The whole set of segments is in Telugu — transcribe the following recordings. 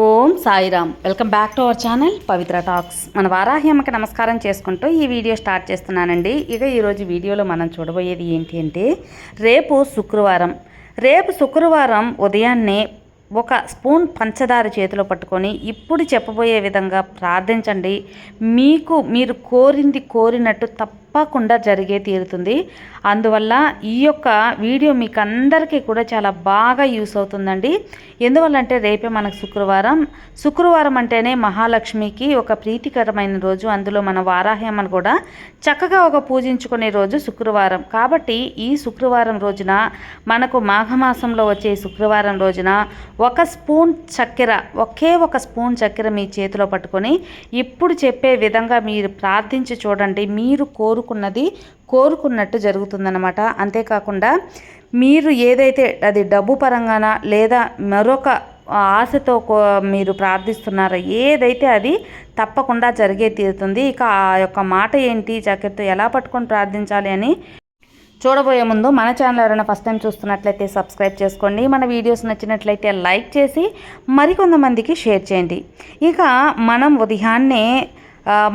Om Sairam. Welcome back to our channel Pavitra talks. మన వారాహి అమ్మకి నమస్కారం చేసుకుంటూ ఈ వీడియో స్టార్ట్ చేస్తున్నానండి. ఇక ఈరోజు వీడియోలో మనం చూడబోయేది ఏంటి అంటే రేపు శుక్రవారం. రేపు శుక్రవారం ఉదయాన్నే ఒక స్పూన్ పంచదార చేతిలో పట్టుకొని ఇప్పుడు చెప్పబోయే విధంగా ప్రార్థించండి. మీకు మీరు కోరింది కోరినట్టు తప్పకుండా జరిగే తీరుతుంది. అందువల్ల ఈ యొక్క వీడియో మీకు అందరికీ కూడా చాలా బాగా యూస్ అవుతుందండి. ఎందువల్లంటే రేపే మనకు శుక్రవారం. శుక్రవారం అంటేనే మహాలక్ష్మికి ఒక ప్రీతికరమైన రోజు. అందులో మన వారాహ్యమని కూడా చక్కగా ఒక పూజించుకునే రోజు శుక్రవారం. కాబట్టి ఈ శుక్రవారం రోజున మనకు మాఘమాసంలో వచ్చే శుక్రవారం రోజున ఒక స్పూన్ చక్కెర ఒకే ఒక స్పూన్ చక్కెర మీ చేతిలో పట్టుకొని ఇప్పుడు చెప్పే విధంగా మీరు ప్రార్థించి చూడండి. మీరు కోరు కోరుకున్నది కోరుకున్నట్టు జరుగుతుందన్నమాట. అంతేకాకుండా మీరు ఏదైతే అది డబ్బు పరంగాన లేదా మరొక ఆశతో మీరు ప్రార్థిస్తున్నారో ఏదైతే అది తప్పకుండా జరిగే తీరుతుంది. ఇక ఆ యొక్క మాట ఏంటి చక్కెరతో ఎలా పట్టుకొని ప్రార్థించాలి అని చూడబోయే ముందు మన ఛానల్ ఎవరైనా ఫస్ట్ టైం చూస్తున్నట్లయితే సబ్స్క్రైబ్ చేసుకోండి. మన వీడియోస్ నచ్చినట్లయితే లైక్ చేసి మరికొంతమందికి షేర్ చేయండి. ఇక మనం ఉదయాన్నే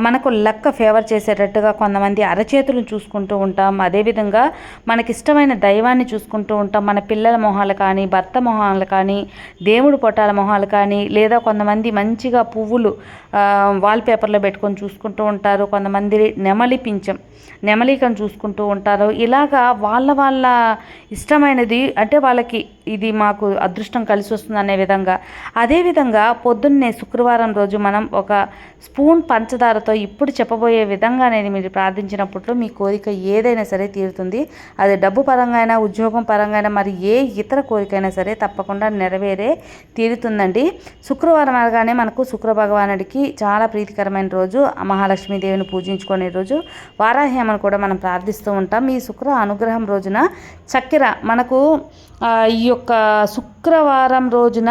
మనకు లక్క ఫేవర్ చేసేటట్టుగా కొంతమంది అరచేతులను చూసుకుంటూ ఉంటాం. అదేవిధంగా మనకిష్టమైన దైవాన్ని చూసుకుంటూ ఉంటాం. మన పిల్లల మొహాలు కానీ భర్త మొహాలు కానీ దేవుడు పొట్టాల మొహాలు కానీ లేదా కొంతమంది మంచిగా పువ్వులు వాల్పేపర్లో పెట్టుకొని చూసుకుంటూ ఉంటారు. కొంతమంది నెమలి పించం నెమలికను చూసుకుంటూ ఉంటారు. ఇలాగా వాళ్ళ వాళ్ళ ఇష్టమైనది అంటే వాళ్ళకి ఇది మాకు అదృష్టం కలిసి వస్తుంది అనే విధంగా అదేవిధంగా పొద్దున్నే శుక్రవారం రోజు మనం ఒక స్పూన్ పంచదారతో ఇప్పుడు చెప్పబోయే విధంగా నేను మీరు ప్రార్థించినప్పుడు మీ కోరిక ఏదైనా సరే తీరుతుంది. అది డబ్బు పరంగా అయినా ఉద్యోగం పరంగా అయినా మరి ఏ ఇతర కోరికైనా సరే తప్పకుండా నెరవేరే తీరుతుందండి. శుక్రవారం అనగానే మనకు శుక్ర భగవానుడికి చాలా ప్రీతికరమైన రోజు మహాలక్ష్మీదేవిని పూజించుకునే రోజు వారాహ్యమని కూడా మనం ప్రార్థిస్తూ ఉంటాం. ఈ శుక్ర అనుగ్రహం రోజున చక్కెర మనకు ఈ యొక్క శుక్రవారం రోజున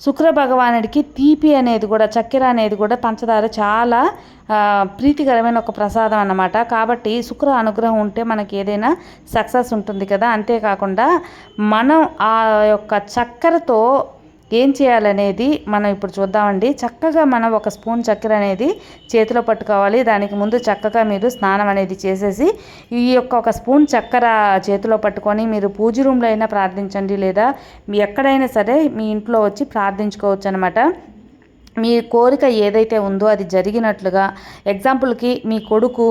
శుక్ర భగవానుడికి తీపి అనేది కూడా చక్కెర అనేది కూడా పంచదార చాలా ప్రీతికరమైన ఒక ప్రసాదం అన్నమాట. కాబట్టి శుక్ర అనుగ్రహం ఉంటే మనకి ఏదైనా సక్సెస్ ఉంటుంది కదా. అంతేకాకుండా మనం ఆ యొక్క చక్కెరతో ఏం చేయాలనేది మనం ఇప్పుడు చూద్దామండి. చక్కగా మనం ఒక స్పూన్ చక్కెర అనేది చేతిలో పట్టుకోవాలి. దానికి ముందు చక్కగా మీరు స్నానం అనేది చేసేసి ఈ యొక్క ఒక స్పూన్ చక్కెర చేతిలో పట్టుకొని మీరు పూజ రూమ్లో అయినా ప్రార్థించండి. లేదా మీ ఎక్కడైనా సరే మీ ఇంట్లో వచ్చి ప్రార్థించుకోవచ్చు అనమాట మీ కోరిక ఏదైతే ఉందో అది జరిగినట్లుగా ఎగ్జాంపుల్కి మీ కొడుకు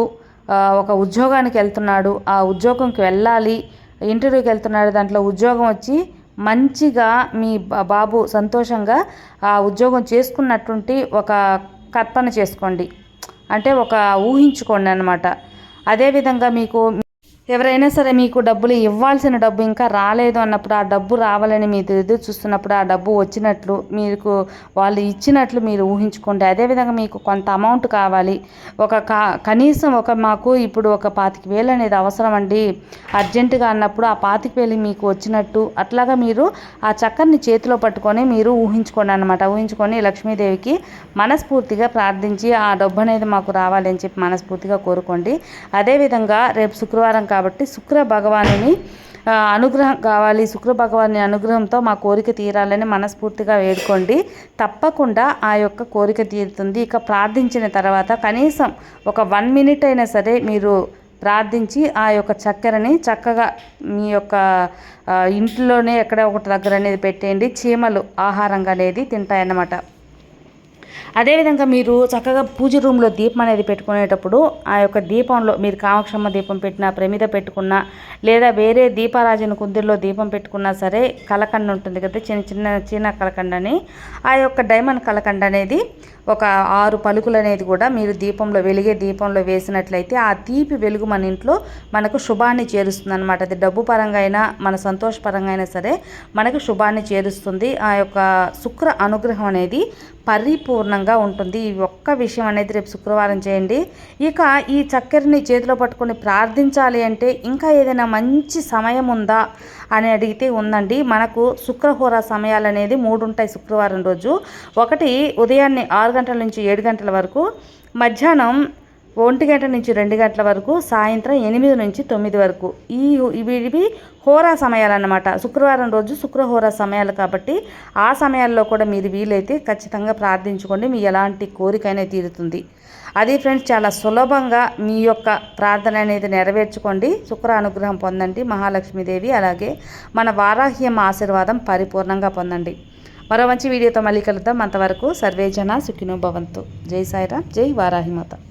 ఒక ఉద్యోగానికి వెళ్తున్నాడు. ఆ ఉద్యోగంకి వెళ్ళాలి. ఇంటర్వ్యూకి వెళ్తున్నాడు. దాంట్లో ఉద్యోగం వచ్చి మంచిగా మీ బాబు సంతోషంగా ఆ ఉద్యోగం చేసుకున్నటువంటి ఒక కల్పన చేసుకోండి. అంటే ఒక ఊహించుకోండి అనమాట అదేవిధంగా మీకు ఎవరైనా సరే మీకు డబ్బులు ఇవ్వాల్సిన డబ్బు ఇంకా రాలేదు అన్నప్పుడు ఆ డబ్బు రావాలని మీరు ఎదురు చూస్తున్నప్పుడు ఆ డబ్బు వచ్చినట్లు మీకు వాళ్ళు ఇచ్చినట్లు మీరు ఊహించుకోండి అదేవిధంగా మీకు కొంత అమౌంట్ కావాలి. ఒక కా కనీసం ఒక మాకు ఇప్పుడు ఒక పాతిక వేలు అనేది అవసరం అండి. అర్జెంటుగా అన్నప్పుడు ఆ పాతిక వేలు మీకు వచ్చినట్టు అట్లాగా మీరు ఆ చక్కర్ని చేతిలో పట్టుకొని మీరు ఊహించుకోండి అనమాట ఊహించుకొని లక్ష్మీదేవికి మనస్ఫూర్తిగా ప్రార్థించి ఆ డబ్బు అనేది మాకు రావాలి అని చెప్పి మనస్ఫూర్తిగా కోరుకోండి. అదేవిధంగా రేపు శుక్రవారం కాబట్టి శుక్ర భగవానుని అనుగ్రహం కావాలి. శుక్ర భగవాని అనుగ్రహంతో మా కోరిక తీరాలని మనస్ఫూర్తిగా వేడుకోండి. తప్పకుండా ఆ యొక్క కోరిక తీరుతుంది. ఇక ప్రార్థించిన తర్వాత కనీసం ఒక వన్ మినిట్ అయినా సరే మీరు ప్రార్థించి ఆ యొక్క చక్కెరని చక్కగా మీ యొక్క ఇంట్లోనే ఎక్కడ ఒకటి దగ్గర అనేది పెట్టేయండి. చీమలు ఆహారంగా అనేది తింటాయన్నమాట. అదేవిధంగా మీరు చక్కగా పూజ రూమ్లో దీపం అనేది పెట్టుకునేటప్పుడు ఆ యొక్క దీపంలో మీరు కామక్షమ్మ దీపం పెట్టినా ప్రమిద పెట్టుకున్నా లేదా వేరే దీపారాజన కుందిరిలో దీపం పెట్టుకున్నా సరే కలకండ ఉంటుంది కదా చిన్న చిన్న చిన్న కలకండని ఆ యొక్క డైమండ్ కలకండ అనేది ఒక ఆరు పలుకులు అనేది కూడా మీరు దీపంలో వెలిగే దీపంలో వేసినట్లయితే ఆ తీపి వెలుగు మన ఇంట్లో మనకు శుభాన్ని చేరుస్తుంది అనమాట అది డబ్బు పరంగా అయినా మన సంతోషపరంగా అయినా సరే మనకు శుభాన్ని చేరుస్తుంది. ఆ యొక్క శుక్ర అనుగ్రహం అనేది పరిపూర్ణంగా ఉంటుంది. ఈ ఒక్క విషయం అనేది రేపు శుక్రవారం చేయండి. ఇక ఈ చక్కెరని చేతిలో పట్టుకొని ప్రార్థించాలి అంటే ఇంకా ఏదైనా మంచి సమయం ఉందా అని అడిగితే ఉందండి. మనకు శుక్రహోర సమయాలు అనేది మూడు ఉంటాయి శుక్రవారం రోజు. ఒకటి ఉదయాన్నే ఆరు గంటల నుంచి ఏడు గంటల వరకు మధ్యాహ్నం ఒంటి గంట నుంచి రెండు గంటల వరకు సాయంత్రం ఎనిమిది నుంచి తొమ్మిది వరకు. ఈ ఇవి హోరా సమయాలన్నమాట. శుక్రవారం రోజు శుక్రహోరా సమయాలు కాబట్టి ఆ సమయాల్లో కూడా మీరు వీలైతే ఖచ్చితంగా ప్రార్థించుకోండి. మీ ఎలాంటి కోరికైనా తీరుతుంది. అది ఫ్రెండ్స్ చాలా సులభంగా మీ యొక్క ప్రార్థన అనేది నెరవేర్చుకోండి. శుక్ర అనుగ్రహం పొందండి మహాలక్ష్మీదేవి. అలాగే మన వారాహ్యం ఆశీర్వాదం పరిపూర్ణంగా పొందండి. మరో మంచి వీడియోతో మళ్ళీ కలుద్దాం. అంతవరకు సర్వేజన సుఖినో భవంతు. జై సాయిరామ్. జై వారాహిమాత.